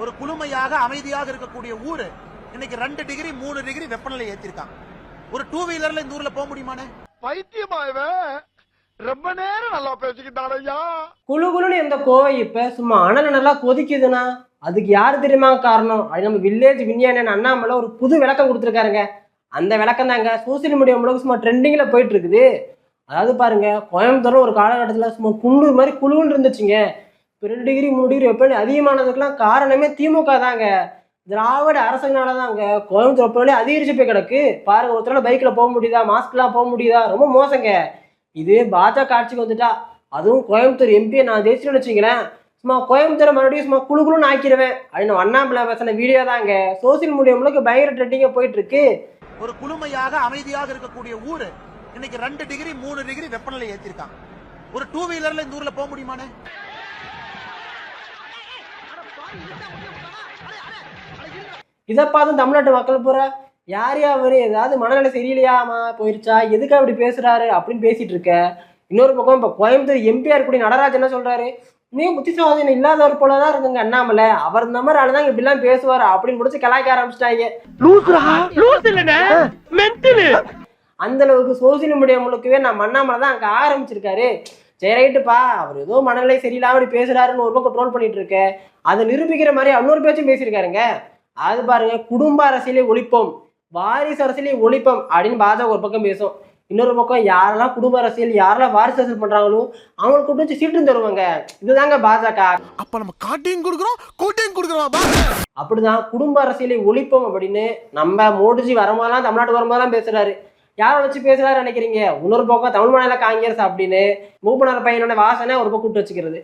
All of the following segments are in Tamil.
ஒரு குளுமையாக அமைதியாக இருக்கக்கூடிய ஊரு இன்னைக்கு ரெண்டு டிகிரி மூணு டிகிரி வெப்பநிலை ஏத்திருக்காங்க. ஒரு டூ வீலர்ல இந்த ஊர்ல போக முடியுமானே? பைத்தியமா இவன் ரொம்ப நேரம் நல்லா பேசிக்கிட்டான் ஐயா குளு குளுன்னு இந்த கோவை இப்ப? சும்மா அனல் நல்லா கொதிக்குதுன்னா? அதுக்கு யார் தெரியுமா காரணம்? அது நம்ம வில்லேஜ் விஞ்ஞானி அண்ணாமலை ஒரு புது விளக்கம் கொடுத்துருக்காருங்க. அந்த விளக்கம் தாங்க சோசியல் மீடியா மூலம் சும்மா ட்ரெண்டிங்ல போயிட்டு இருக்குது. அதாவது பாருங்க கோயம்புத்தூர்ல ஒரு காலகட்டத்தில் சும்மா குண்டு மாதிரி குழுன்னு இருந்துச்சுங்க. இப்போ ரெண்டு டிகிரி மூணு டிகிரி வெப்பநிலை அதிகமானதுக்கெல்லாம் காரணமே திமுக தாங்க. திராவிட அரசுனால தாங்க. கோயம்புத்தூர் வெப்பநிலை அதிகரிச்சு போய் கிடக்கு. பாருங்க ஒருத்தரால் பைக்கில் போக முடியுதா? மாஸ்க்லாம் போக முடியுதா? ரொம்ப மோசங்க. இது பாஜக ஆட்சிக்கு வந்துட்டா அதுவும் கோயம்புத்தூர் எம்பியை நான் ஜெயிச்சுன்னு வச்சுக்கிறேன் சும்மா கோயம்புத்தூரை மறுபடியும் சும்மா குழு குழுன்னு ஆக்கிடுவேன் அப்படின்னு அண்ணாமலை பேசின வீடியோ தாங்க. சோசியல் மீடியா முழுக்க பயங்கர ட்ரெண்டிங்காக போயிட்டு இருக்கு. ஒரு குளுமையாக அமைதியாக இருக்கக்கூடிய ஊர் இன்னைக்கு ரெண்டு டிகிரி மூணு டிகிரி வெப்பநிலை ஏற்றிருக்காங்க ஒரு டூ வீலர்ல இந்த ஊர்ல போக முடியுமானே? இதை பார்த்து தமிழ்நாட்டு மக்கள் பூரா யார் அவர் ஏதாவது மனநிலை சரியில்லையாமா? போயிருச்சா? எதுக்கு அப்படி பேசுறாரு? அப்படின்னு பேசிட்டு இருக்க. இன்னொரு பக்கம் இப்போ கோயம்புத்தூர் எம்பியா இருக்கக்கூடிய நடராஜ் என்ன சொல்றாரு? நீ புத்திசாதனம் இல்லாதவர் போல தான் இருக்குங்க அண்ணாமலை. அவர் இந்த மாதிரி ஆளு தான் இப்படிலாம் பேசுவார் அப்படின்னு முடிச்சு கலாய்க்க ஆரம்பிச்சிட்டாங்க. அந்த அளவுக்கு சோசியல் மீடியா முழுக்கவே நம்ம அண்ணாமலை தான் அங்கே ஆரம்பிச்சிருக்காரு. சரி ரைட்டுப்பா. அவர் ஏதோ மனநிலை சரியில்லாம இப்படி பேசுறாருன்னு ஒரு பக்கம் ட்ரோல் பண்ணிட்டு இருக்க அதை நிரூபிக்கிற மாதிரி இன்னொரு பேச்சும் பேசியிருக்காருங்க. அது பாருங்க குடும்ப அரசியலை ஒழிப்போம் வாரிசு அரசியலை ஒழிப்போம் அப்படின்னு பாஜக ஒரு பக்கம் பேசும். இன்னொரு பக்கம் யாரெல்லாம் குடும்ப அரசியல் யாரெல்லாம் வாரிசு அரசியல் பண்றாங்களோ அவங்களுக்கு கூட்டு வச்சு சீட்டும் தருவாங்க. இதுதாங்க பாஜக. அப்ப நம்ம காட்டையும் கொடுக்குறோம் கூட்டையும் கொடுக்குறோம் அப்படிதான் குடும்ப அரசியலை ஒழிப்போம் அப்படின்னு நம்ம மோடிஜி வரும்போதெல்லாம் தமிழ்நாட்டு வரும்போதெல்லாம் பேசுறாரு. யாரை வச்சு பேசுறாரு நினைக்கிறீங்க? இன்னொரு பக்கம் தமிழ் மாநில காங்கிரஸ் அப்படின்னு மூப்பனார் பையனோட வாசனை ஒரு பக்கம் கூட்டு வச்சுக்கிறது.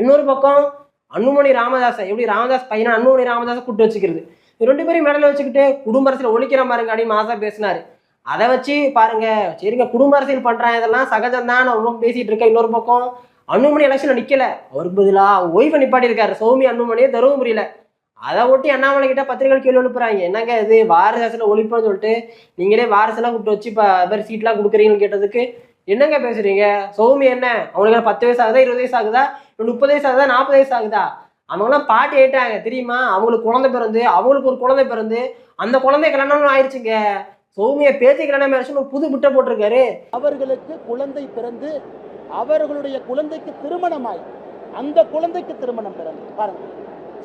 இன்னொரு பக்கம் அன்புமணி ராமதாஸை எப்படி ராமதாஸ் பையனை அன்புமணி ராமதாஸை கூட்டு வச்சுக்கிறது. ரெண்டு பேரும் மேடல வச்சுக்கிட்டு குடும்ப அரசியல் ஒழிக்கிற பாருங்க அப்படின்னு மாசா பேசினாரு. அதை வச்சு பாருங்க சரிங்க குடும்ப அரசியல் பண்றேன் இதெல்லாம் சகஜம் தான் நான் ரொம்ப பேசிட்டு இருக்கேன் இன்னொரு பக்கம் அன்புமணி எலெக்ஷன் நிக்கல. அவருக்கு பதிலாக ஒய்ஃபை நிப்பாட்டி இருக்காரு சௌமி அன்புமணியை தருமபுரியில. அதை ஒட்டி அண்ணாமலை கிட்ட பத்திரிகை கேள்வி எழுப்புறாங்க. என்னங்க இது? வாரசாசில் ஒழிப்புன்னு சொல்லிட்டு நீங்களே வாரசெல்லாம் கூப்பிட்டு வச்சு இப்போ மாதிரி சீட்லாம் கொடுக்குறீங்கன்னு கேட்டதுக்கு என்னங்க பேசுறீங்க? சௌமி என்ன? அவங்களுக்கு பத்து வயசு ஆகுதா இருபது வயசு ஆகுதா முப்பது வயசு ஆகுதா நாற்பது வயசு ஆகுதா? அவங்களாம் பாட்டி ஏட்டாங்க தெரியுமா? அவங்களுக்கு குழந்தை பிறந்து அவங்களுக்கு ஒரு குழந்தை பிறந்து அந்த குழந்தை கல்யாணம் ஆயிடுச்சுங்க சௌமிய பேத்தி கல்யாணம் ஆயிடுச்சுன்னு புது புட்டை போட்டிருக்காரு. அவர்களுக்கு குழந்தை பிறந்து அவர்களுடைய குழந்தைக்கு திருமணமாய் அந்த குழந்தைக்கு திருமணம் பிறந்து பாருங்க.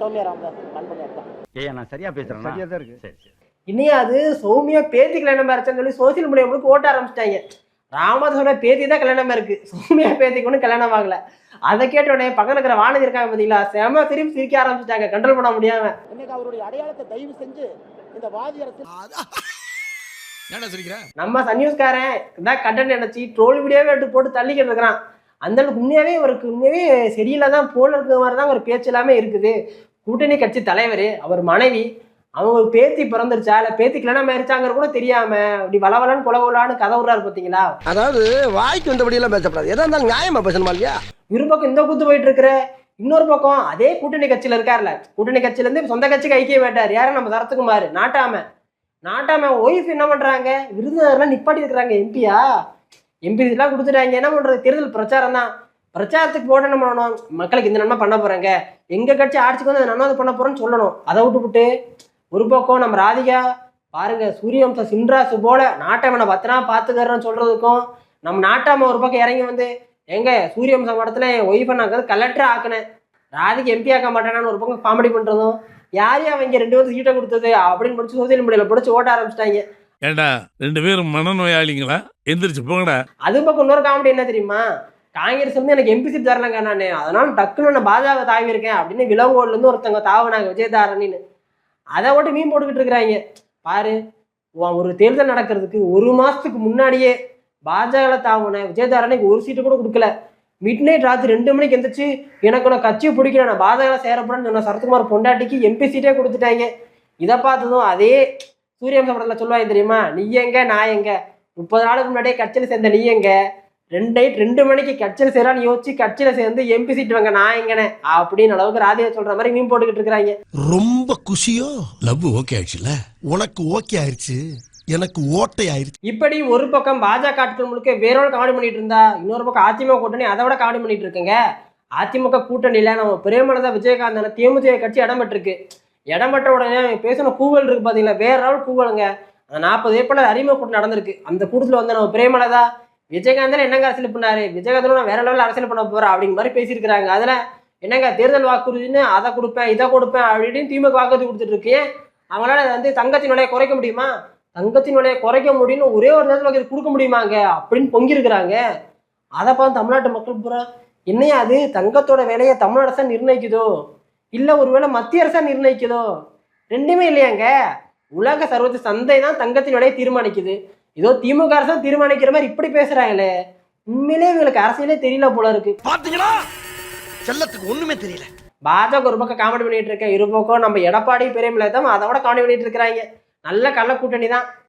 சௌமியா ராமதாஸ் அன்புமணி தான் ஏய் நான் சரியா பேசுறேன்? சரியா தான் இருக்கு. சரி சரி. இனியும் அது சௌமியா பேத்தி கல்யாணம் ஆயிடுச்சுன்னு சொல்லி சோசியல் மீடியாவுக்கு ஓட்ட ஆரம்பிச்சிட்டாங்க. ராமதாஸோட பேத்தி தான் கல்யாணம் இருக்கு. சௌமியா பேத்திக்கு ஒன்றும் கல்யாணம் ஆகல. அதை கேட்ட உடனே பக்கத்துல இருக்கிற வானதி இருக்காங்க பார்த்தீங்களா செம திரும்பி சிரிக்க ஆரம்பிச்சிட்டாங்க. கண்ட்ரோல் பண்ண முடியாம. இன்னைக்கு அவருடைய அடையாளத்தை தயவு செஞ்சு இந்த வாதி அரசு நம்ம சன் நியூஸ்காரன் இதான் கண்டென்ட் நினைச்சு ட்ரோல் வீடியோவே எடுத்து போட்டு தள்ளிக்கிட்டு இருக்கிறான். அந்த அளவுக்கு உண்மையாவே இவருக்கு உண்மையாவே சரியில்லை தான் போல இருக்கிற மாதிரி தான் ஒரு பேச்சு எல்லாமே இருக்குது. கூட்டணி கட்சி தலைவர் அவர் மனைவி அவங்க பேத்தி பிறந்துருச்சா இல்லை பேத்தி கல்யாணம் ஆயிருச்சாங்கிற கூட தெரியாம அப்படி வளவலன்னு குலவலான்னு கதை விடுறாரு பார்த்தீங்களா அதாவது வாய்க்கு வந்தபடி எல்லாம் பேசப்படாது. எதா இருந்தாலும் நியாயமா பேசணுமா இல்லையா? ஒரு பக்கம் இந்த கூத்து போயிட்டு இருக்கிற இன்னொரு பக்கம் அதே கூட்டணி கட்சியில இருக்கார்ல. கூட்டணி கட்சியில இருந்து சொந்த கட்சிக்கு ஐக்கியம் வேட்டார். யாரும் நம்ம சரத்குமார் நாட்டாம. நாட்டாம ஒய்ஃப் என்ன பண்றாங்க? விருதுநகர்லாம் நிப்பாட்டி இருக்கிறாங்க எம்பியா எம்பி எல்லாம் கொடுத்துட்டாங்க. என்ன பண்றது? தேர்தல் பிரச்சாரம் தான் பிரச்சாரத்துக்கு போட என்ன பண்ணணும்? மக்களுக்கு இந்த நன்மை பண்ண போறாங்க. எங்க கட்சி ஆட்சிக்கு வந்து நன்மை பண்ண போறோம்னு சொல்லணும். அதை விட்டுவிட்டு ஒரு பக்கம் நம்ம ராதிகா பாருங்க சூரியவம்சம் சின்ராசு போல நாட்டாமனை பத்திரமா பாத்துக்கிறேன்னு சொல்றதுக்கும் நம்ம நாட்டாம ஒரு பக்கம் இறங்கி வந்து எங்க சூரியவம்சம் படத்துல என் ஒய்ஃபை நான் கலெக்டர் ஆக்கினேன். ராதிக்கு எம்பி ஆக்க மாட்டேனான்னு ஒரு பக்கம் காமெடி பண்றதும் யார் அவங்க ரெண்டு பேரும் சீட்டை கொடுத்தது அப்படின்னு படிச்சு சோசியல் மீடியால பிடிச்சி ஓட்ட ஆரம்பிச்சிட்டாங்க. ஏண்டா ரெண்டு பேரும் மனநோயாளிங்களா? எந்திரிச்சு போங்கடா. அது பக்கம் இன்னொரு காமெடி என்ன தெரியுமா? காங்கிரஸ் வந்து எனக்கு எம்பி சீட் தரலங்க நான் அதனால டக்குன்னு நான் பாஜக தாவி இருக்கேன் அப்படின்னு விலங்கோட்ல இருந்து ஒருத்தவங்க தாவினாங்க விஜயதாரணின்னு. அதை மட்டும் மீன் போட்டுக்கிட்டு இருக்கிறாங்க. பாரு ஒரு தேர்தல் நடக்கிறதுக்கு ஒரு மாசத்துக்கு முன்னாடியே பாஜக தாவுன விஜயதாரணிக்கு ஒரு சீட்டு கூட கொடுக்கல. மிட் நைட் ராத்திரி ரெண்டு மணிக்கு எந்திரிச்சு எனக்கு நான் கட்சியை பிடிக்கல நான் பாஜக சேரப்படன்னு சொன்ன சரத்குமார் பொண்டாட்டிக்கு எம்பி சீட்டே கொடுத்துட்டாங்க. இதை பார்த்ததும் அதே சூரியவம்ச படத்தில் சொல்லுவாங்க தெரியுமா? நீ எங்க நான் எங்க? முப்பது நாளுக்கு முன்னாடியே கட்சியில் சேர்ந்த நீ எங்க? ரெண்டு நைட் ரெண்டு மணிக்கு கட்சியில் சேரான்னு யோசிச்சு கட்சியில் சேர்ந்து எம்பி சீட் வாங்க நான் எங்கனே? அப்படின்னு அளவுக்கு ராதிகா சொல்ற மாதிரி மீன் போட்டுக்கிட்டு இருக்கிறாங்க. ரொம்ப குஷியோ? லவ் ஓகே ஆயிடுச்சுல? உனக்கு ஓகே ஆயிருச்சு. எனக்கு ஓட்டை ஆயிருச்சு. இப்படி ஒரு பக்கம் பாஜக ஆட்கள் முழுக்க வேறோட காமெடி பண்ணிட்டு இருந்தா இன்னொரு பக்கம் அதிமுக கூட்டணி அதை விட காமெடி பண்ணிட்டு இருக்குங்க. அதிமுக கூட்டணியில நம்ம பிரேமலதா விஜயகாந்த் தேமுதிக கட்சி இடம் பெற்றிருக்கு இடம் பெற்ற உடனே பேசின கூவல் இருக்கு பாத்தீங்களா? வேற லெவல் கூவலுங்க. அந்த நாற்பது ஏப்ரல் அறிமுக கூட்டம் நடந்திருக்கு. அந்த கூட்டத்துல வந்து நம்ம பிரேமலதா விஜயகாந்தன் என்னங்க அரசியல் பண்ணாரு? விஜயகாந்த் நான் வேற லெவலில் அரசியல் பண்ண போறேன் அப்படிங்கிற மாதிரி பேசியிருக்கிறாங்க. அதில் என்னங்க தேர்தல் வாக்குறுதின்னு அதை கொடுப்பேன் இதை கொடுப்பேன் அப்படின்னு திமுக வாக்குறுதி கொடுத்துட்டு இருக்கு. அவங்களால வந்து தங்கத்தினுடைய விலையை குறைக்க முடியுமா? தங்கத்தினுடைய விலையை குறைக்க முடியும்னு ஒரே ஒரு நேரத்தில் வாக்குறுதி கொடுக்க முடியுமாங்க? அப்படின்னு பொங்கியிருக்கிறாங்க அதை பார்த்து தமிழ்நாட்டு மக்கள் பூரா என்னையா அது? தங்கத்தோட விலையை தமிழ் அரசா நிர்ணயிக்குதோ? இல்லை ஒருவேளை மத்திய அரசா நிர்ணயிக்குதோ? ரெண்டுமே இல்லையாங்க. உலக சர்வதேச சந்தை தான் தங்கத்தினுடைய தீர்மானிக்குது. ஏதோ திமுக அரசா தீர்மானிக்கிற மாதிரி இப்படி பேசுறாங்களே. உண்மையிலே இவங்களுக்கு அரசியலே தெரியல போல இருக்கு. பாத்தீங்களா? செல்லத்துக்கு ஒண்ணுமே தெரியல. பாஜக ஒரு பக்கம் காமெடி பண்ணிட்டு இருக்க இரு பக்கம் நம்ம எடப்பாடி பெரியமில்லை தான் அதை விட காமெடி பண்ணிட்டு இருக்கிறாங்க. நல்ல கள்ள கூட்டணி தான்